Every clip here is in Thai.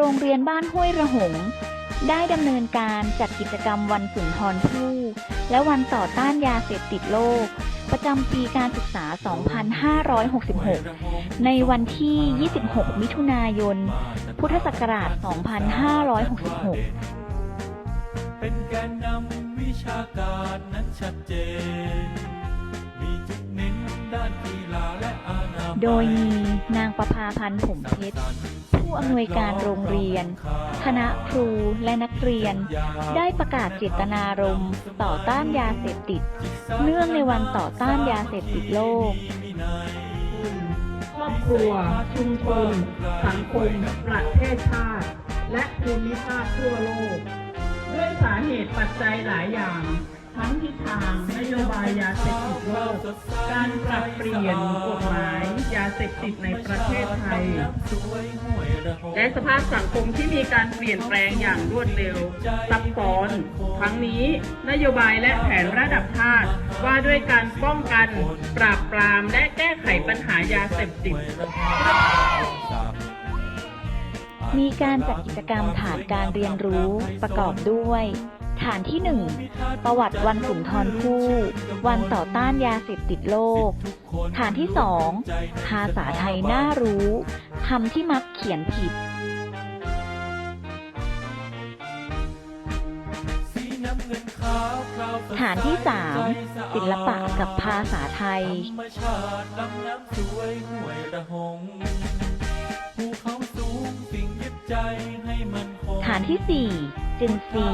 โรงเรียนบ้านห้วยระหง ได้ดำเนินการจัดกิจกรรมวันสุนทรภู่และวันต่อต้านยาเสพติดโลก ประจำปีการศึกษา 2566 ในวันที่ 26 มิถุนายน พุทธศักราช 2566 เป็นแกนนำวิชาการนั้นชัดเจน มีจุดเน้นด้านกีฬาและ โดยมีนางประภาพันธ์ผมเพชร ผู้อำนวยการโรงเรียน คณะครูและนักเรียน ได้ประกาศเจตนารมณ์ต่อต้านยาเสพติด เนื่องในวันต่อต้านยาเสพติดโลกครอบครัว ชุมชน สังคม ประเทศชาติ และภูมิภาคทั่วโลก ด้วยสาเหตุปัจจัยหลายอย่าง ทั้งทิศทางนโยบายยาเสพติดโลก การปรับเปลี่ยนกฎหมายยาเสพติดในประเทศไทย และสภาพสังคมที่มีการเปลี่ยนแปลงอย่างรวดเร็วซับซ้อนทั้งนี้นโยบายและแผนระดับชาติว่าด้วยการป้องกัน ปราบปรามและแก้ไขปัญหายาเสพติดมีการจัดกิจกรรมฐานการเรียนรู้ประกอบด้วยานที่ 1 ประวัติวันสุนทรภู่ วันต่อต้านยาเสพติดโลก ฐานที่ 2 ภาษาไทยน่ารู้คำที่มักเขียนผิด ฐานที่ 3 ศิลปะกับภาษาไทยธรรมชาน้ำสวยห้วยระหงภูเขาสูงสิ่งยึดใจให้มันคงฐานที่ 4จึนซี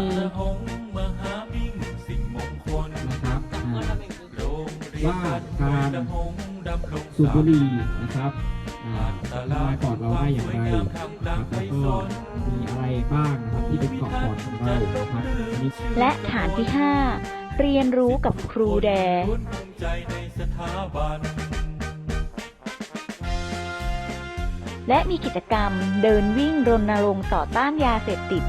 ว่าการสูบบุหรี่นะครับอ่าทำลายปอดเราได้อย่างไรนะครับแล้วก็มีอะไรบ้างนะครับที่เป็นเกาะปอดของเรานะครับและฐานที่ 5 เรียนรู้กับครูแดนภูมิใจในสถาบันและมีกิจกรรมเดินวิ่งรณรงค์ต่อต้านยาเสพติด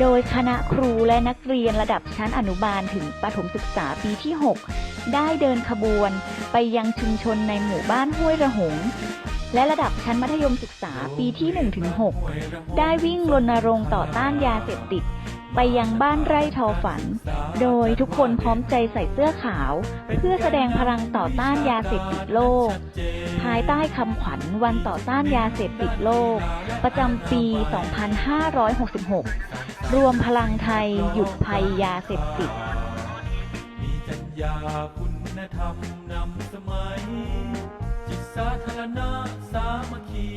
โดยคณะครูและนักเรียนระดับชั้นอนุบาลถึงประถมศึกษาปีที่ 6 ได้เดินขบวน ไปยังชุมชนในหมู่บ้านห้วยระหง และระดับชั้นมัธยมศึกษาปีที่ 1-6 ได้วิ่งรณรงค์ต่อต้านยาเสพติด ไปยังบ้านไร่ทอฝัน โดยทุกคนพร้อมใจใส่เสื้อขาว เพื่อแสดงพลังต่อต้านยาเสพติดโลก ภายใต้คำขวัญวันต่อต้านยาเสพติดโลก ประจำปี 2566 รวมพลังไทยหยุดภัยยาเสพติด ยาคุณธรรมนำสมัย จิตสาธารณะสามัคคี